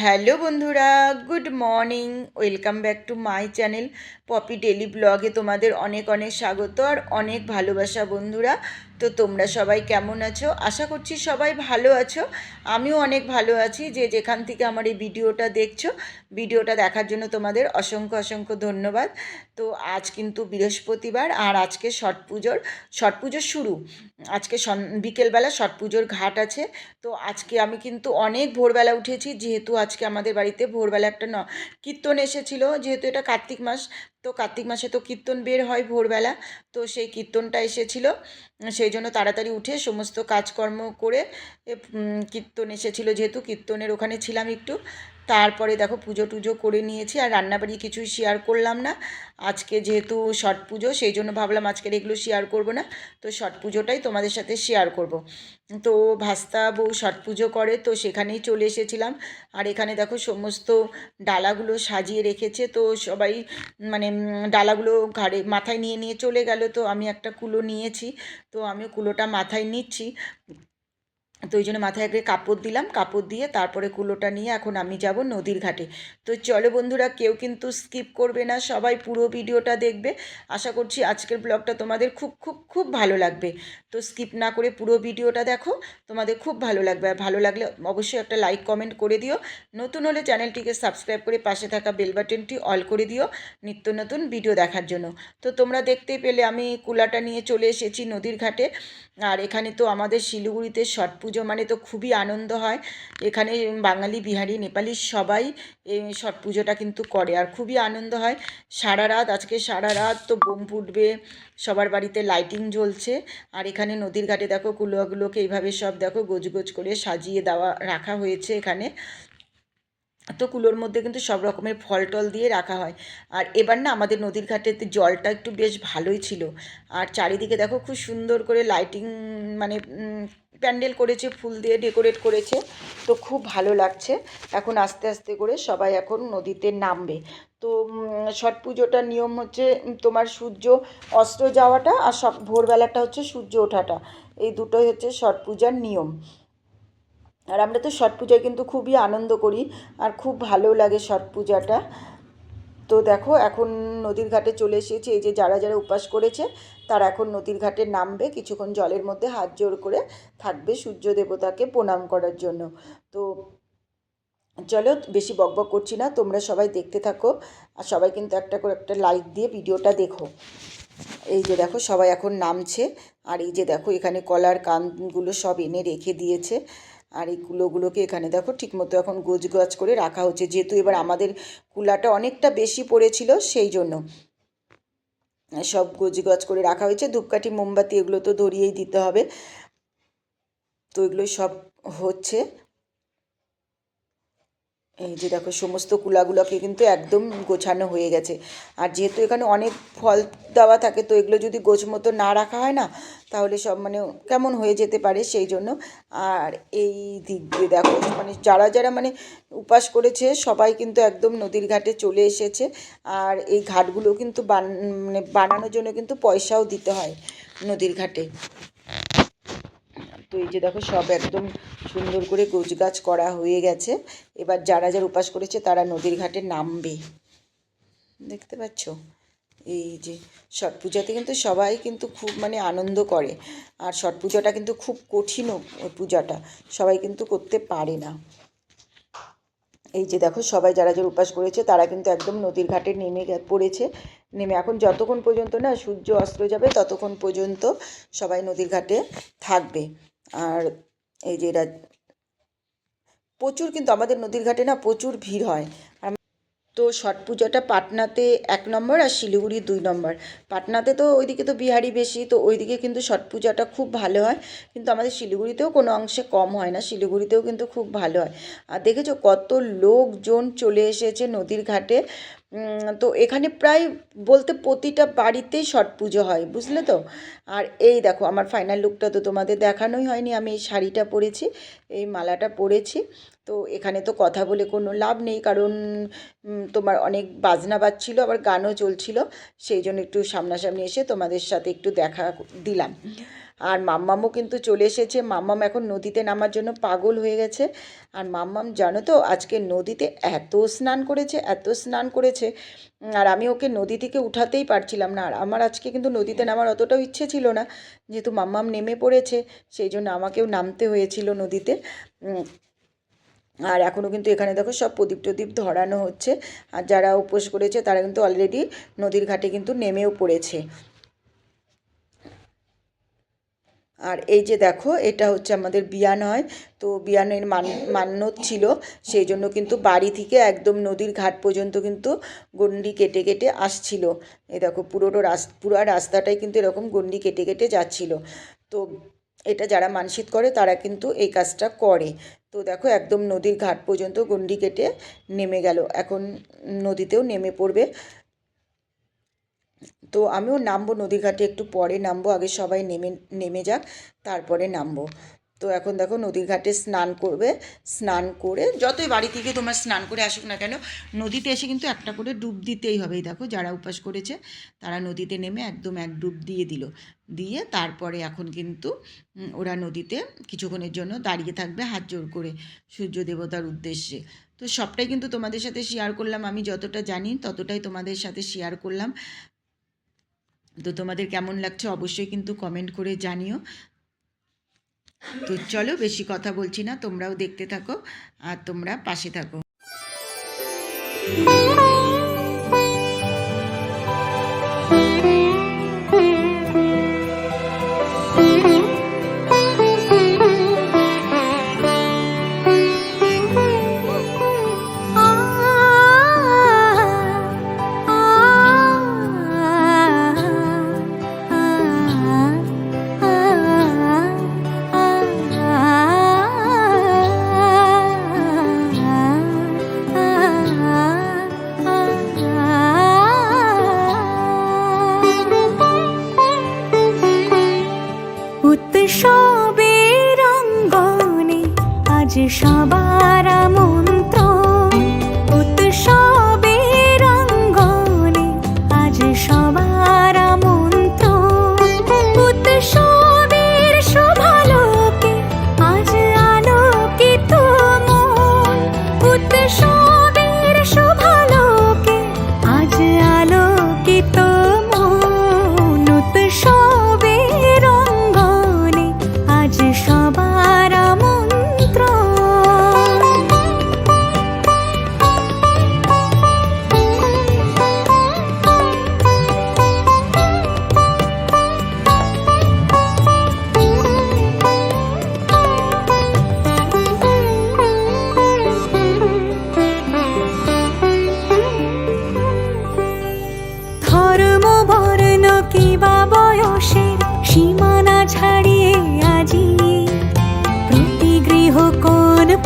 Hello বন্ধুরা, good morning, welcome back to my channel Poppy daily ব্লগে তোমাদের অনেক অনেক স্বাগত আর অনেক ভালোবাসা বন্ধুরা। তো তোমরা সবাই কেমন আছো? আশা করছি সবাই ভালো আছো। আমিও অনেক ভালো আছি যে যেখান থেকে আমার এই ভিডিওটা দেখছ। ভিডিওটা দেখার জন্য তোমাদের অসংখ্য অসংখ্য ধন্যবাদ। তো আজ কিন্তু বৃহস্পতিবার আর আজকে ছট পুজোর ছট পুজোর শুরু। আজকে বিকেলবেলা ছট পুজোর ঘাট আছে। তো আজকে আমি কিন্তু অনেক ভোরবেলা উঠেছি। যেহেতু আজকে আমাদের বাড়িতে ভোরবেলা একটা ন, কীর্তন এসেছিল। যেহেতু এটা কার্তিক মাস তো কার্তিক মাসে তো কীর্তন বের হয় ভোরবেলা, তো সেই কীর্তনটা এসেছিল। সেই জন্য তাড়াতাড়ি উঠে সমস্ত কাজকর্ম করে কীর্তন এসেছিল যেহেতু, কীর্তনের ওখানে ছিলাম একটু। তারপরে দেখো পুজো টুজো করে নিয়েছি আর রান্নাবাড়ি কিছুই শেয়ার করলাম না। আজকে যেহেতু ছট পুজো, সেই জন্য ভাবলাম আজকের এগুলো শেয়ার করব না। তো ছট পুজোটাই তোমাদের সাথে শেয়ার করব। তো ভাস্তা বউ ছট পুজো করে, তো সেখানেই চলে এসেছিলাম। আর এখানে দেখো সমস্ত ডালাগুলো সাজিয়ে রেখেছে, তো সবাই মানে ডালাগুলো ঘাড়ে মাথায় নিয়ে নিয়ে চলে গেল। তো আমি একটা কুলো নিয়েছি, তো আমি কুলোটা মাথায় নিচ্ছি। তো ওই জন্য মাথায় আগে কাপড় দিলাম, কাপড় দিয়ে তারপরে কুলোটা নিয়ে এখন আমি যাব নদীর ঘাটে। তো চলো বন্ধুরা, কেউ কিন্তু স্কিপ করবে না, সবাই পুরো ভিডিওটা দেখবে। আশা করছি আজকের ব্লগটা তোমাদের খুব খুব খুব ভালো লাগবে। তো স্কিপ না করে পুরো ভিডিওটা দেখো, তোমাদের খুব ভালো লাগবে। আর ভালো লাগলে অবশ্যই একটা লাইক, কমেন্ট করে দিও। নতুন হলে চ্যানেলটিকে সাবস্ক্রাইব করে পাশে থাকা বেল বাটনটি অল করে দিও নিত্য নতুন ভিডিও দেখার জন্য। তো তোমরা দেখতেই পেলে আমি কুলাটা নিয়ে চলে এসেছি নদীর ঘাটে। আর এখানে তো আমাদের শিলিগুড়িতে ছট পুজো মানে তো খুবই আনন্দ হয়। এখানে বাঙালি, বিহারি, নেপালি সবাই এই ছট পুজোটা কিন্তু করে আর খুবই আনন্দ হয়। সারা রাত, আজকে সারা রাত তো বোম ফুটবে, সবার বাড়িতে লাইটিং জ্বলছে আর এখানে নদীর ঘাটে দেখো কুলোগুলোকে এইভাবে সব দেখো গোজ গোজ করে সাজিয়ে দেওয়া, রাখা হয়েছে এখানে। তো কুলোর মধ্যে কিন্তু সব রকমের ফল টল দিয়ে রাখা হয়। আর এবার না আমাদের নদীর ঘাটে জলটা একটু বেশ ভালোই ছিল। আর চারিদিকে দেখো খুব সুন্দর করে লাইটিং মানে প্যান্ডেল করেছে, ফুল দিয়ে ডেকোরেট করেছে। তো খুব ভালো লাগছে। এখন আস্তে আস্তে করে সবাই এখন নদীতে নামবে। তো ছট পুজোটার নিয়ম হচ্ছে তোমার সূর্য অস্ত যাওয়াটা আর সব ভোরবেলাটা হচ্ছে সূর্য ওঠাটা। এই দুটোই হচ্ছে ছট পূজার নিয়ম। আর আমরা তো ছট পূজায় কিন্তু খুবই আনন্দ করি আর খুব ভালো লাগে ছট পূজাটা। তো দেখো, এখন নদীর ঘাটে চলে এসেছি। এই যে যারা যারা উপাস করেছে তারা এখন নদীর ঘাটে নামবে, কিছুক্ষণ জলের মধ্যে হাত জোড় করে থাকবে সূর্য দেবতাকে প্রণাম করার জন্য। তো চলো, বেশি বকবক করছি না, তোমরা সবাই দেখতে থাকো আর সবাই কিন্তু একটা করে একটা লাইক দিয়ে ভিডিওটা দেখো। এই যে দেখো, সবাই এখন নামছে আর এই যে দেখো, এখানে কলার কানগুলো সব এনে রেখে দিয়েছে আর এই কুলোগুলোকে এখানে দেখো, ঠিকমতো এখন গাছ করে রাখা হচ্ছে। যেহেতু এবার আমাদের কুলাটা অনেকটা বেশি পড়েছিল, সেই জন্য সব গাছ করে রাখা হয়েছে। ধূপকাঠি, মোমবাতি এগুলো তো ধরিয়েই দিতে হবে। তো এগুলোই সব হচ্ছে। এই যে দেখো, সমস্ত কুলাগুলোকে কিন্তু একদম গোছানো হয়ে গেছে। আর যেহেতু এখানে অনেক ফল দেওয়া থাকে, তো এগুলো যদি গোছ মতো না রাখা হয় না, তাহলে সব মানে কেমন হয়ে যেতে পারে সেই জন্য। আর এই দিক দিয়ে দেখো মানে যারা যারা মানে উপাস করেছে, সবাই কিন্তু একদম নদীর ঘাটে চলে এসেছে। আর এই ঘাটগুলো কিন্তু বান মানে বানানোর জন্য কিন্তু পয়সাও দিতে হয় নদীর ঘাটে। তো এই যে দেখো সব একদম সুন্দর করে গোছগাছ করা হয়ে গেছে। এবার যারা যারা উপাস করেছে তারা নদীর ঘাটে নামবে। দেখতে পাচ্ছ? এই যে ছট পূজাতে কিন্তু সবাই কিন্তু খুব মানে আনন্দ করে। আর ছট পূজাটা কিন্তু খুব কঠিনও পূজাটা, সবাই কিন্তু করতে পারে না। এই যে দেখো সবাই যারা যারা উপাস করেছে তারা কিন্তু একদম নদীর ঘাটে নেমে পড়েছে। নেমে এখন যতক্ষণ পর্যন্ত না সূর্য অস্ত যাবে ততক্ষণ পর্যন্ত সবাই নদীর ঘাটে থাকবে। আর এই যে এরা প্রচুর কিন্তু আমাদের নদীর ঘাটে না প্রচুর ভিড় হয়। তো ছট পূজাটা পাটনাতে এক নম্বর আর শিলিগুড়ি দুই নম্বর। পাটনাতে তো ওইদিকে তো বিহারি বেশি, তো ওইদিকে কিন্তু ছট পূজাটা খুব ভালো হয়। কিন্তু আমাদের শিলিগুড়িতেও কোনো অংশে কম হয় না, শিলিগুড়িতেও কিন্তু খুব ভালো হয়। আর দেখেছ কত লোকজন চলে এসেছে নদীর ঘাটে তো এখানে প্রায় বলতে প্রতিটা বাড়িতেই ছট পুজো হয়, বুঝলে তো? আর এই দেখো, আমার ফাইনাল লুকটা তো তোমাদের দেখানোই হয়নি, আমি এই শাড়িটা পরেছি, এই মালাটা পরেছি, তো এখানে তো কথা বলে কোনো লাভ নেই, কারণ তোমার অনেক বাজনা বাজছিল, আবার গানও চলছিল, সেই জন্য একটু সামনাসামনি এসে তোমাদের সাথে একটু দেখা দিলাম। আর মাম্মামও কিন্তু চলে এসেছে। মাম্মাম এখন নদীতে নামার জন্য পাগল হয়ে গেছে। আর মাম্মাম, জানো তো, আজকে নদীতে এত স্নান করেছে, এত স্নান করেছে। আর আমি ওকে নদী থেকে উঠাতেই পারছিলাম না। আর আমার আজকে কিন্তু নদীতে নামার অতটাও ইচ্ছে ছিল না, যেহেতু মাম্মাম নেমে পড়েছে, সেই জন্য আমাকেও নামতে হয়েছিল নদীতে। আর এখনও কিন্তু এখানে দেখো সব প্রদীপ টদীপ ধরানো হচ্ছে। আর যারা উপোস করেছে, তারা কিন্তু অলরেডি নদীর ঘাটে কিন্তু নেমেও পড়েছে। আর এই যে দেখো, এটা হচ্ছে আমাদের বিয়ান হয় তো বিয়ানের মান, মান্যত ছিল, সেই জন্য কিন্তু বাড়ি থেকে একদম নদীর ঘাট পর্যন্ত কিন্তু গন্ডি কেটে কেটে আসছিল। এই দেখো পুরোটো রাস, পুরো রাস্তাটাই কিন্তু এরকম গন্ডি কেটে কেটে যাচ্ছিল। তো এটা যারা মানসিক করে, তারা কিন্তু এই কাজটা করে। তো দেখো, একদম নদীর ঘাট পর্যন্ত গন্ডি কেটে নেমে গেল। এখন নদীতেও নেমে পড়বে। তো আমিও নামবো নদীর ঘাটে একটু পরে নামবো, আগে সবাই নেমে নেমে যাক, তারপরে নামবো। তো এখন দেখো নদীর ঘাটে স্নান করবে, স্নান করে যতই বাড়ি থেকে তোমার স্নান করে আসুক না কেন, নদীতে এসে কিন্তু একটা করে ডুব দিতেই হবে, এই দেখো যারা উপাস করেছে, তারা নদীতে নেমে একদম এক ডুব দিয়ে দিল। দিয়ে তারপরে এখন কিন্তু ওরা নদীতে কিছুক্ষণের জন্য দাঁড়িয়ে থাকবে হাত জোর করে সূর্য দেবতার উদ্দেশ্যে। তো সবটাই কিন্তু তোমাদের সাথে শেয়ার করলাম, আমি যতটা জানি ততটাই তোমাদের সাথে শেয়ার করলাম। তো তোমাদের কেমন লাগছে অবশ্যই কিন্তু কমেন্ট করে জানিও। তো চলো বেশি কথা বলছি না, তোমরাও দেখতে থাকো আর তোমরা পাশে থাকো।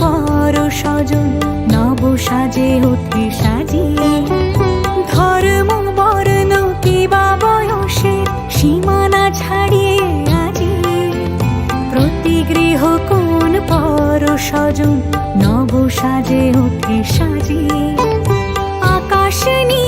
কোন সজন, নব সাজে অতি সাজিয়ে ধর্ম বর্ণ কিবা সীমানা ছাড়িয়ে আজি। প্রতি গৃহ কোন পর সজন, নব সাজে অতি সাজিয়ে আকাশ নীলে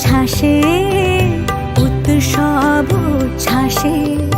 উচ্ছ্বাসে সব উচ্ছ্বাসে।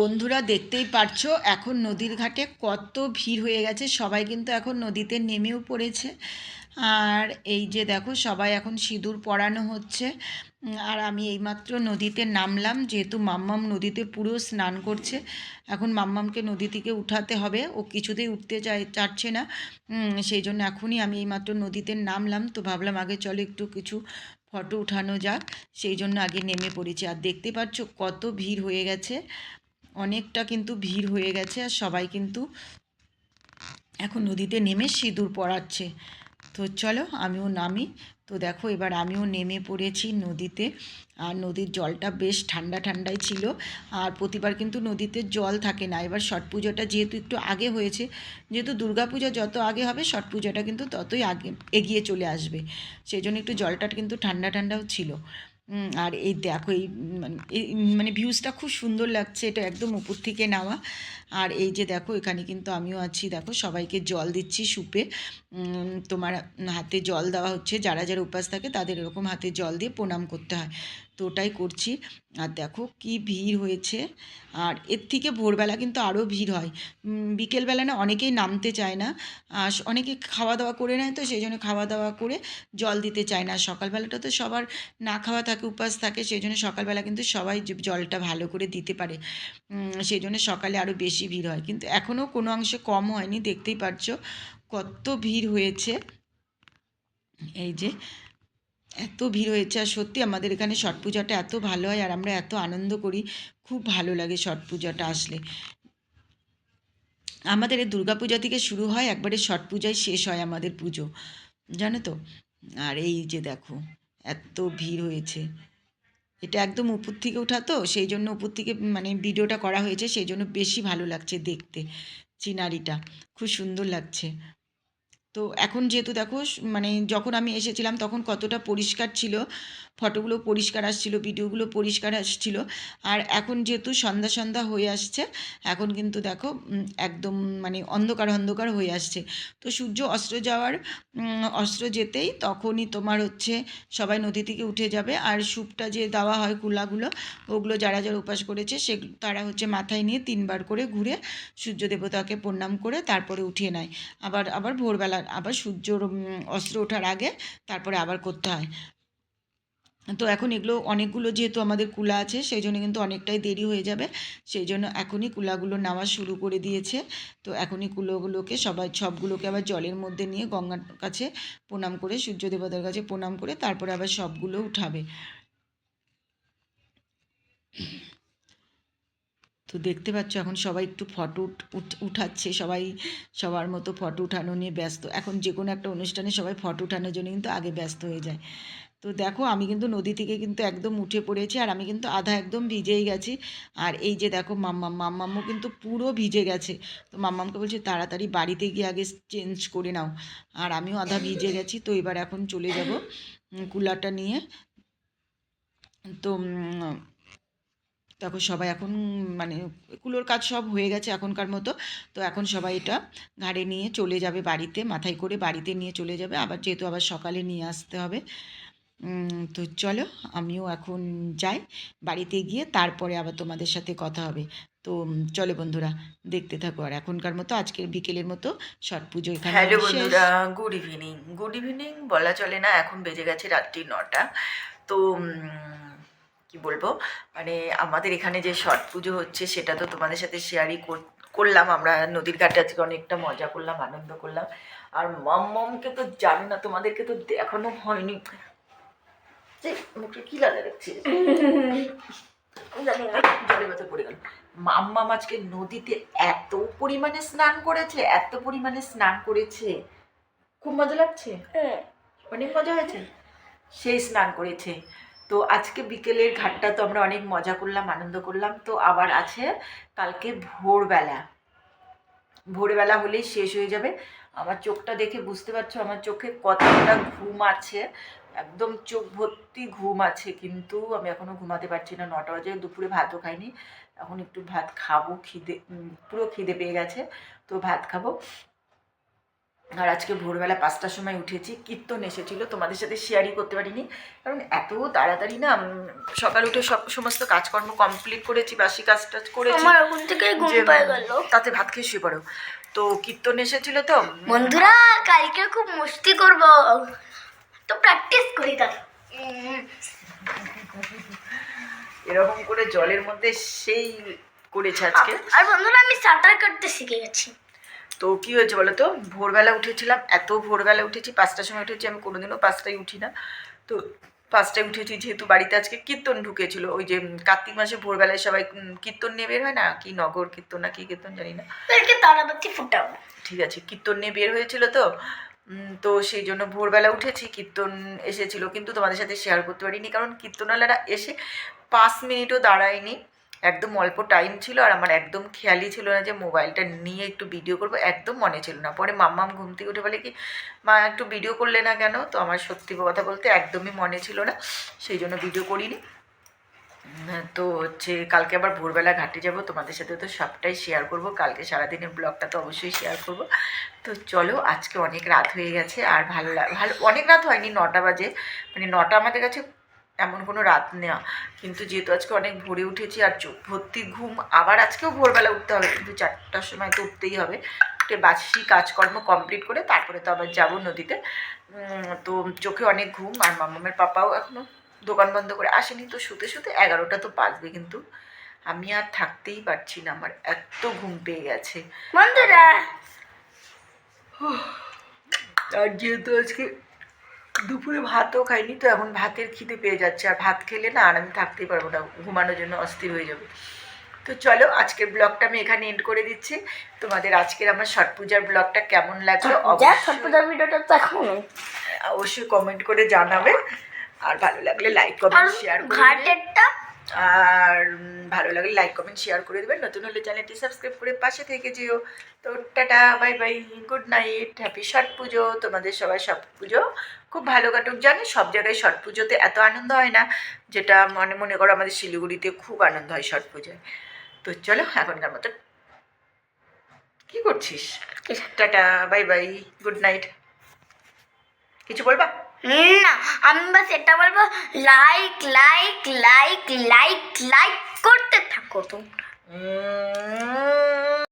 বন্ধুরা দেখতেই পারছ, এখন নদীর ঘাটে কত ভিড় হয়ে গেছে, সবাই কিন্তু এখন নদীতে নেমেও পড়েছে। আর এই যে দেখো, সবাই এখন সিঁদুর পরানো হচ্ছে। আর আমি এইমাত্র নদীতে নামলাম, যেহেতু মাম্মাম নদীতে পুরো স্নান করছে। এখন মাম্মামকে নদী থেকে উঠাতে হবে, ও কিছুতেই উঠতে চাই চাচ্ছে না। সেই জন্য এখনই আমি এইমাত্র নদীতে নামলাম। তো ভাবলাম আগে চলো একটু কিছু ফটো উঠানো যাক, সেই জন্য আগে নেমে পড়েছি। আর দেখতে পাচ্ছ কত ভিড় হয়ে গেছে। অনেকটা কিন্তু ভিড় হয়ে গেছে আর সবাই কিন্তু এখন নদীতে নেমে সিঁদুর পড়াচ্ছে। তো চলো আমিও নামি। তো দেখো এবার আমিও নেমে পড়েছি নদীতে। আর নদীর জলটা বেশ ঠান্ডা ঠান্ডাই ছিল। আর প্রতিবার কিন্তু নদীতে জল থাকে না। এবার ছট পুজোটা যেহেতু একটু আগে হয়েছে, যেহেতু দুর্গাপূজা যত আগে হবে, ছট পুজোটা কিন্তু ততই আগে এগিয়ে চলে আসবে। সেই জন্য একটু জলটা কিন্তু ঠান্ডা ঠান্ডাও ছিল। আর এই দেখো, এই মানে এই মানে ভিউজটা খুব সুন্দর লাগছে, এটা একদম উপর থেকে নেওয়া। আর এই যে দেখো, এখানে কিন্তু আমিও আছি, দেখো, সবাইকে জল দিচ্ছি সুপে। তোমার হাতে জল দেওয়া হচ্ছে, যারা যারা উপাস থাকে, তাদের এরকম হাতে জল দিয়ে প্রণাম করতে হয়। তো ওটাই করছি। আর দেখো কি ভিড় হয়েছে। আর এর থেকে ভোরবেলা কিন্তু আরও ভিড় হয়। বিকেলবেলা না অনেকেই নামতে চায় না। আর অনেকে খাওয়া দাওয়া করে নেয় তো সেই জন্য খাওয়া দাওয়া করে জল দিতে চায় না। সকালবেলাটা তো সবার না খাওয়া থাকে, উপাস থাকে, সেই জন্য সকালবেলা কিন্তু সবাই জলটা ভালো করে দিতে পারে। সেই জন্য সকালে আরও বেশি ভিড় হয়। কিন্তু এখনও কোনো অংশে কম হয়নি, দেখতেই পারছ কত ভিড় হয়েছে। এই যে এত ভিড় হয়েছে আর সত্যি আমাদের এখানে ছট পূজাটা এত ভালো হয় আর আমরা এত আনন্দ করি। খুব ভালো লাগে ছট পূজাটা আসলে। আমাদের এই দুর্গাপূজা থেকে শুরু হয়, একবারে ছট পূজায় শেষ হয় আমাদের পুজো। জানো তো? আর এই যে দেখো, এত ভিড় হয়েছে। এটা একদম উপর থেকে ওঠা তো, সেই জন্য উপর থেকে মানে ভিডিওটা করা হয়েছে, সেই জন্য বেশি ভালো লাগছে দেখতে। সিনারিটা খুব সুন্দর লাগছে। তো এখন যেহেতু দেখো মানে যখন আমি এসেছিলাম তখন কতটা পরিষ্কার ছিল ফটোগুলো পরিষ্কার আসছিল, ভিডিওগুলো পরিষ্কার আসছিল। আর এখন যেহেতু সন্ধ্যা সন্ধ্যা হয়ে আসছে, এখন কিন্তু দেখো একদম মানে অন্ধকার অন্ধকার হয়ে আসছে। তো সূর্য অস্ত যাওয়ার অস্ত্র যেতেই তখনই তোমার হচ্ছে সবাই নদী থেকে উঠে যাবে। আর স্যুপটা যে দেওয়া হয় কুলাগুলো, ওগুলো যারা যারা উপাস করেছে, সে তারা হচ্ছে মাথায় নিয়ে তিনবার করে ঘুরে সূর্য দেবতাকে প্রণাম করে তারপরে উঠিয়ে নেয়। আবার আবার ভোরবেলা, আবার সূর্যর অস্ত্র ওঠার আগে তারপরে আবার করতে হয়। তো এখন এগুলো অনেকগুলো যেহেতু আমাদের কুলা আছে, সেই জন্য কিন্তু অনেকটাই দেরি হয়ে যাবে। সেই জন্য এখনই কুলাগুলো নেওয়া শুরু করে দিয়েছে। তো এখনই কুলোগুলোকে সবাই, সবগুলোকে আবার জলের মধ্যে নিয়ে গঙ্গার কাছে প্রণাম করে সূর্য দেবতার কাছে প্রণাম করে, তারপরে আবার সবগুলো উঠাবে। তো দেখতে পাচ্ছ এখন সবাই একটু ফটো উঠাচ্ছে। সবাই সবার মতো ফটো উঠানো নিয়ে ব্যস্ত। এখন যে কোনো একটা অনুষ্ঠানে সবাই ফটো উঠানোর জন্য কিন্তু আগে ব্যস্ত হয়ে যায়। তো দেখো, আমি কিন্তু নদী থেকে কিন্তু একদম উঠে পড়েছি আর আমি কিন্তু আধা একদম ভিজেই গেছি। আর এই যে দেখো, মাম্মাম মাম্মাম্মু কিন্তু পুরো ভিজে গেছে। তো মাম্মামকে বলছি, তাড়াতাড়ি বাড়িতে গিয়ে আগে চেঞ্জ করে নাও। আর আমিও আধা ভিজে গেছি, তো এবার এখন চলে যাব কুলারটা নিয়ে। তো দেখো, সবাই এখন মানে কুলোর কাজ সব হয়ে গেছে এখনকার মতো। তো এখন সবাই এটা ঘাড়ে নিয়ে চলে যাবে বাড়িতে, মাথায় করে বাড়িতে নিয়ে চলে যাবে। আবার যেহেতু আবার সকালে নিয়ে আসতে হবে। তো চলো আমিও এখন যাই বাড়িতে গিয়ে তারপরে আবার তোমাদের সাথে কথা হবে। তো চলো বন্ধুরা দেখতে থাকো। আর এখনকার মতো আজকের বিকেলের মতো ছট পুজো এখানে হ্যালো বন্ধুরা গুড ইভিনিং গুড ইভিনিং বলা চলে না এখন বেজে গেছে রাত্রি নটা। তো কি বলব? মানে আমাদের এখানে যে ছট পুজো হচ্ছে সেটা তো তোমাদের সাথে শেয়ারই করলাম আমরা। নদীর ঘাটে আজকে অনেকটা মজা করলাম আনন্দ করলাম। আর মম মমকে তো জানি না তোমাদেরকে তো দেখানো হয়নি। মুখে কি লাগা না জলের ভেতর পড়ে গেল। মাম্মা আজকে নদীতে এত পরিমাণে স্নান করেছে এত পরিমাণে স্নান করেছে। খুব মজা লাগছে? অনেক মজা হয়েছে? সেই স্নান করেছে। তো আজকে বিকেলের ঘাটটা তো আমরা অনেক মজা করলাম আনন্দ করলাম। তো আবার আছে কালকে ভোরবেলা। ভোরবেলা হলেই শেষ হয়ে যাবে। আমার চোখটা দেখে বুঝতে পারছ আমার চোখে কতটা ঘুম আছে। একদম চোখ ভর্তি ঘুম আছে কিন্তু আমি এখনও ঘুমাতে পারছি না। নটা বাজে দুপুরে ভাতও খাইনি। এখন একটু ভাত খাব খিদে পুরো খিদে পেয়ে গেছে তো ভাত খাব। আর আজকে ভোরবেলা পাঁচটার সময় উঠেছি কীর্তন এসেছিল তোমাদের সাথে শেয়ারই করতে পারিনি। কারণ এত তাড়াতাড়ি না সকাল উঠে সব সমস্ত কাজকর্ম কমপ্লিট করেছি বাসি কাজ টাজ করেছি তাতে ভাত খেয়ে শুয়ে পড়ো। তো কীর্তন এসেছিল তো? বন্ধুরা কালকে খুব মস্তি করব। তো প্র্যাকটিস করি তার এরকম করে জলের মধ্যে সেই করেছে আজকে? আর বন্ধুরা আমি সাঁতার কাটতে শিখে গেছি। তো কি হয়েছে বলো তো? ভোরবেলা উঠেছিলাম এত ভোরবেলা উঠেছি পাঁচটার সময় উঠেছি আমি কোনোদিনও পাঁচটায় উঠি না। তো পাঁচটায় উঠেছি যেহেতু বাড়িতে আজকে কীর্তন ঢুকেছিল ওই যে কার্তিক মাসে ভোরবেলায় সবাই কীর্তন নিয়ে বের হয় না? কি নগর কীর্তন না কি কীর্তন জানি না। তারাবাতি ঠিক আছে কীর্তন নিয়ে বের হয়েছিল তো তো সেই জন্য ভোরবেলা উঠেছি কীর্তন এসেছিল কিন্তু তোমাদের সাথে শেয়ার করতে পারিনি কারণ কীর্তনওয়ালারা এসে পাঁচ মিনিটও দাঁড়ায়নি। একদম অল্প টাইম ছিল আর আমার একদম খেয়ালই ছিল না যে মোবাইলটা নিয়ে একটু ভিডিও করব, একদম মনে ছিল না। পরে মাম্মাম ঘুম থেকে উঠে বলে কি, মা, একটু ভিডিও করলে না কেন? তো আমার সত্যি কথা বলতে একদমই মনে ছিল না, সেই জন্য ভিডিও করিনি। তো হচ্ছে কালকে আবার ভোরবেলা ঘাটে যাব, তোমাদের সাথে তো সবটাই শেয়ার করব। কালকে সারাদিনের ব্লগটা তো অবশ্যই শেয়ার করব। তো চলো, আজকে অনেক রাত হয়ে গেছে আর ভালো ভালো, অনেক রাত হয়নি, নটা বাজে। মানে নটা আমাদের কাছে এমন কোনো রাত নেওয়া কিন্তু যেহেতু আজকে অনেক ভোরে উঠেছি আর চোখ ভর্তি ঘুম আবার আজকেও ভোরবেলা উঠতে হবে। কিন্তু চারটার সময় তো উঠতেই হবে। উঠে বাসি কাজকর্ম কমপ্লিট করে তারপরে তো আবার যাব নদীতে। তো চোখে অনেক ঘুম আর মামামের পাপাও এখনও দোকান বন্ধ করে আসেনি। তো শুতে শুতে এগারোটা তো বাজবে কিন্তু। আমি আর থাকতেই পারছি না। আমার এত ঘুম পেয়ে গেছে। বন্ধুরা! আর যেহেতু আজকে দুপুরে ভাতও খাইনি তো এখন ভাতের খিদে পেয়ে যাচ্ছে। আর ভাত খেলে না আর আমি থাকতেই পারব না ঘুমানোর জন্য অস্থির হয়ে যাবে। তো চলো আজকের ব্লগটা আমি এখানে এন্ড করে দিচ্ছি। তোমাদের আজকের আমার ছট পূজার ব্লগটা কেমন লাগল? অবশ্যই- ভিডিওটা তো এখন অবশ্যই কমেন্ট করে জানাবে। আর ভালো লাগলে লাইক কমেন্ট শেয়ার ঘাটেরটা আর ভালো লাগলে লাইক কমেন্ট শেয়ার করে দেবেন। নতুন হলে চ্যানেলটি সাবস্ক্রাইব করে পাশে থেকে যেও। তো tata bye bye good night happy Chhath Puja. তোমাদের সবাই ছট পুজো খুব ভালো কাটুক। জানি, সব জায়গায় ছট পুজোতে এত আনন্দ হয় না, যেটা মনে মনে করো আমাদের শিলিগুড়িতে খুব আনন্দ হয় ছট পুজোয়। তো চলো, এখনকার মতো। কি করছিস? Tata bye bye good night কিছু বলবা? না আমি বাস এটা বলব like like like like like করতে থাকো তোমরা।